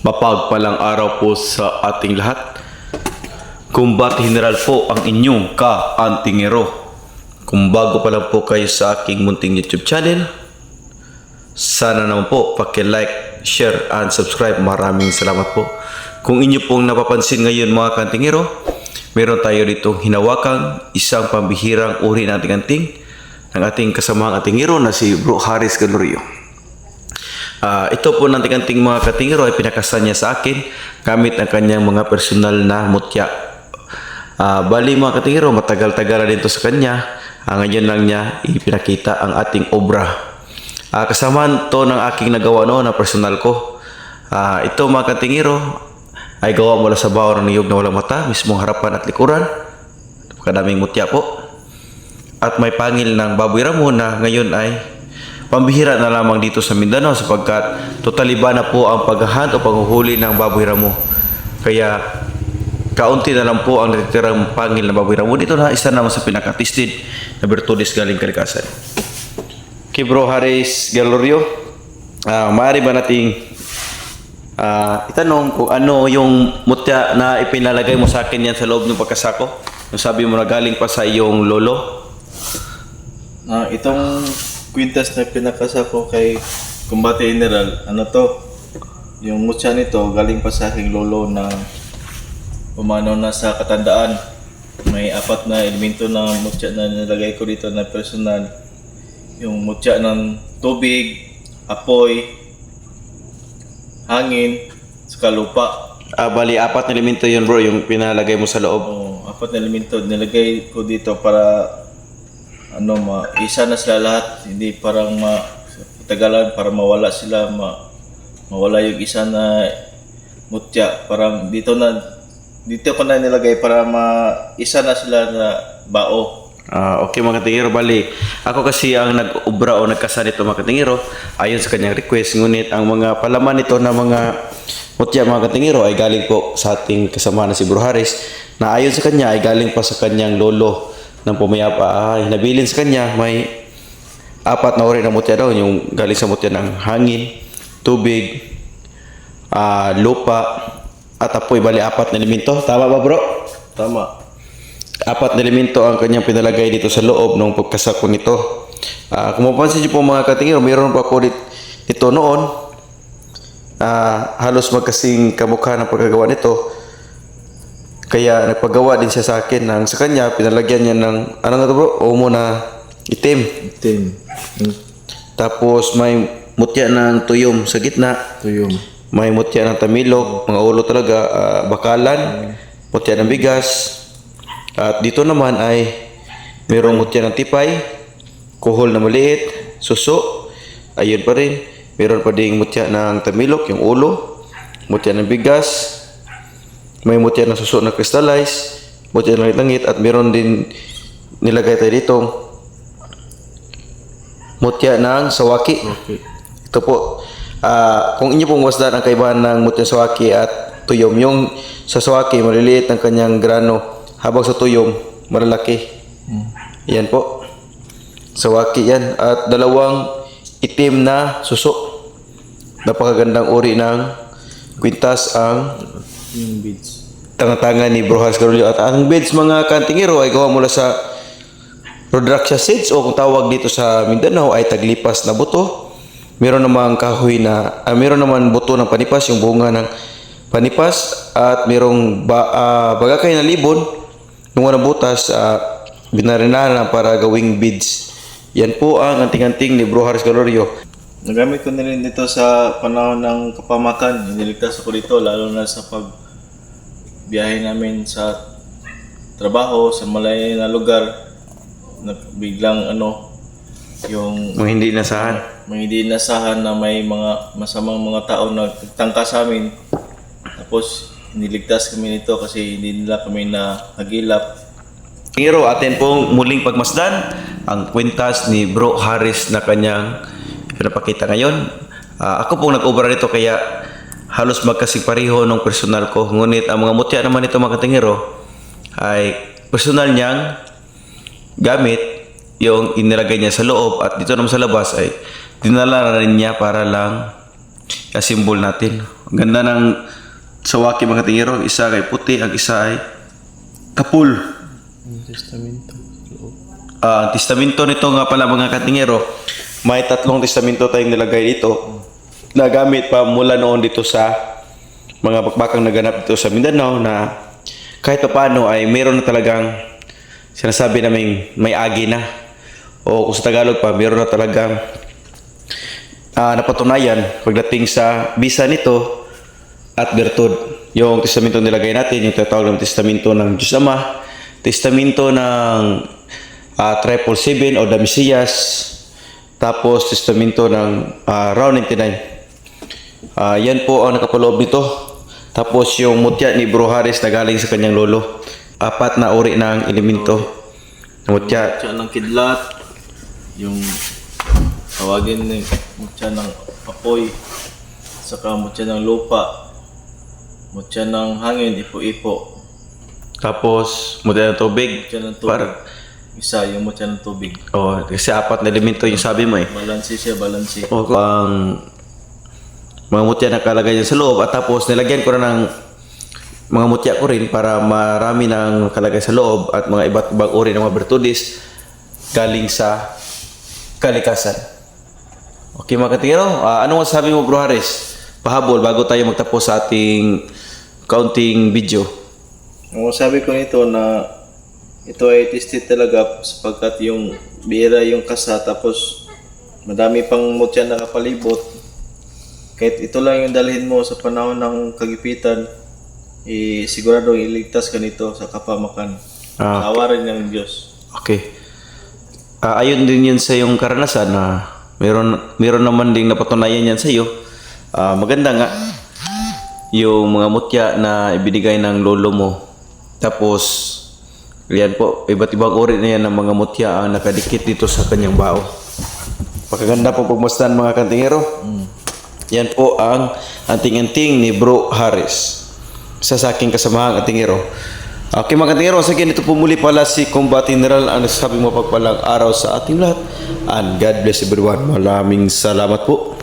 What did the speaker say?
Mapagpalang araw po sa ating lahat. Kumbat General po ang inyong ka-antingero. Kung bago pa lang po kayo sa aking munting YouTube channel, sana naman po paki-like, share, and subscribe. Maraming salamat po. Kung inyo pong napapansin ngayon mga kantingero, meron tayo ditong hinawakang isang pambihirang uri ng ating anting ng ating kasamahang atingero na si Bro Harris Galorio. Ah, ito po ng tiganting mga katingero ay pinakasan niya sa akin gamit ang kanyang mga personal na mutya. Ah, bali mga katingero, matagal-tagal na din to sa kanya. Ah, ngayon lang niya ipinakita ang ating obra. Ah, kasama to ng aking nagawa noon na personal ko. Ah, ito mga katingero ay gawa mula sa bawang ng niyog na walang mata, mismong harapan at likuran. Kadaming mutya po. At may pangil ng baboy ramo na ngayon ay pambihira na lamang dito sa Mindanao sapagkat totally ba na po ang paghahunt o panghuhuli ng baboy ramo. Kaya kaunti na lang po ang natitirang pangil na baboy ramo. Dito na isa naman sa pinakatisted na Bertudis galing kalikasan. Kay Bro Harris Galorio, ah maaari ba nating ah, itanong kung ano yung mutya na ipinalagay mo sa akin yan sa loob ng pagkasako? Yung sabi mo na galing pa sa iyong lolo? Ah, itong kwintas na pinakasa ko kay Kumbate General, ano to? Yung mutya nito galing pa sa aking lolo na pumanaw na sa katandaan. May apat na elemento na mutya na nilagay ko dito na personal. Yung mutya ng tubig, apoy, hangin, saka lupa. Ah, bali, apat na elemento yun bro, yung pinalagay mo sa loob. Oh, apat na elemento nilagay ko dito para ano ma isa na sila lahat hindi parang ma tagalan para mawala sila ma mawala yung isa na mutya parang dito na dito ko na nilagay para ma isa na sila na bao Ah, okay mga katingero, bali. Ako kasi ang nag-ubra o nagkasa nito mga katingero, ayon sa kanyang request. Ngunit ang mga palaman nito na mga mutya mga katingero ay galing po sa ating kasama na si Bro Harris na ayon sa kanya ay galing pa sa kanyang lolo ng pumayapa. Ay, nabilin sa kanya may apat na uri ng mutya daw, yung galing sa mutya ng hangin, tubig, ah, lupa, at apoy. Bali, apat na elemento. Tama ba bro? tama apat na elemento ang kanyang pinalagay dito sa loob ng pagkasako nito. Ah, kung mapansin niyo po mga katingero, mayroon pa ako dit- dito noon. Ah, halos magkasing kamukha ng pagkagawa nito. Kaya nagpagawa din siya sa akin ng sa kanya, pinalagyan niya ng ano na to bro? Umo na itim. itim Hmm, Tapos may mutya ng tuyom sa gitna. yung May mutya ng tamilok, mga ulo talaga, ah, bakalan, mutya ng bigas. At dito naman ay mayroong mutya ng tipay, kuhol na maliit, suso, ayun pa rin. Meron pa ding mutya ng tamilok, yung ulo, mutya ng bigas, may mutya ng suso na crystallize, mutya ng langit, at meron din nilagay tayo dito mutya ng sawaki. okay Ito po, ah, kung inyo pong wasdan ang kaibahan ng mutya sawaki at tuyom, yung sa sawaki maliliit ang kanyang grano, habang sa tuyom malalaki. Yan po. Sawaki yan. At dalawang itim na suso. Napakagandang uri ng kwintas ang yung beads tangan-tangan ni Bro Hans. At ang beds mga kantingero ay gawa mula sa Rodraxia seeds o kung tawag dito sa Mindanao ay taglipas na buto. Meron namang kahoy na, ah, meron naman buto ng panipas, yung bunga ng panipas at merong ba, ah, bagakay na libon nung unang butas uh, binarinahan na para gawing beads. Yan po ang anting-anting ni Bro Harris Calorio. Nagamit ko na rin dito sa panahon ng kapamakan. Iniligtas ako dito lalo na sa pag biyahe namin sa trabaho sa malayo na lugar na biglang ano yung Mga hindi nasahan. mga hindi inasahan na may mga masamang mga tao na tangka sa amin. Tapos niligtas kami nito kasi hindi nila kami na hagilap. Ngiro, atin pong muling pagmasdan ang kwintas ni Bro Harris na kanyang pinapakita ngayon. Ah, ako pong nag-obra nito kaya halos magkasipariho ng personal ko. Ngunit ang mga mutya naman ito mga katingero ay personal niyang gamit yung inilagay niya sa loob at dito naman sa labas ay dinala na rin niya para lang kasimbol natin. Ang ganda ng sawaki mga tingero. Isa kay puti, ang isa ay kapul. Testamento. Ah, ang testamento nito nga pala mga katingero, may tatlong testamento tayong nilagay dito na gamit pa mula noon dito sa mga bakbakang naganap dito sa Mindanao na kahit pa paano ay meron na talagang sinasabi naming may agi na o kung sa Tagalog pa meron na talagang ah, napatunayan pagdating sa bisa nito at bertud. Yung testamento nilagay natin, yung tinatawag ng testamento ng Diyos Ama, testamento ng uh, Triple Seven o The Messias, tapos testamento ng uh, Round 99. Ah, yan po ang nakapaloob nito. Tapos yung mutya ni Bro Harris na galing sa kanyang lolo. Apat na uri ng elemento. Mutya. Mutya ng kidlat. Yung tawagin ni mutya ng apoy. Saka mutya ng lupa. Mutya ng hangin, ipo-ipo. Tapos mutya ng tubig. Mutya ng tubig. Para, Isa, yung mutya ng tubig. oh, kasi apat na elemento yung sabi mo eh. Balansi siya, balansi. O, ang mga mutya na kalagay dyan sa loob at tapos nilagyan ko na ng mga mutya ko rin para marami ng kalagay sa loob at mga iba't ibang uri ng mga bertudis galing sa kalikasan. Okay mga katingero, Ah, ano masasabi mo bro Haris? Pahabol bago tayo magtapos sa ating counting video. Ang sabi ko nito na ito ay tested talaga sapagkat yung bira yung kasa tapos madami pang mutya nakapalibot. Kahit ito lang yung dalhin mo sa panahon ng kagipitan, eh, sigurado iligtas ka nito sa kapamakan. Ah. Awa rin ng Diyos. Okay. Ah, ayon din yun sa yung karanasan na meron meron naman ding napatunayan yan sa iyo. Ah, maganda nga yung mga mutya na ibinigay ng lolo mo. Tapos yan po, iba't ibang uri na yan ng mga mutya ang nakadikit dito sa kanyang bao. Pakaganda po pagmasdan mga kantingero. Yan po ang anting-anting ni Bro Harris sa sa aking kasamahang antingero. Okay mga kantingero, sa akin ito po muli pala si Combat General ang nagsasabi mo pagpalang araw sa ating lahat. And God bless everyone. Maraming salamat po.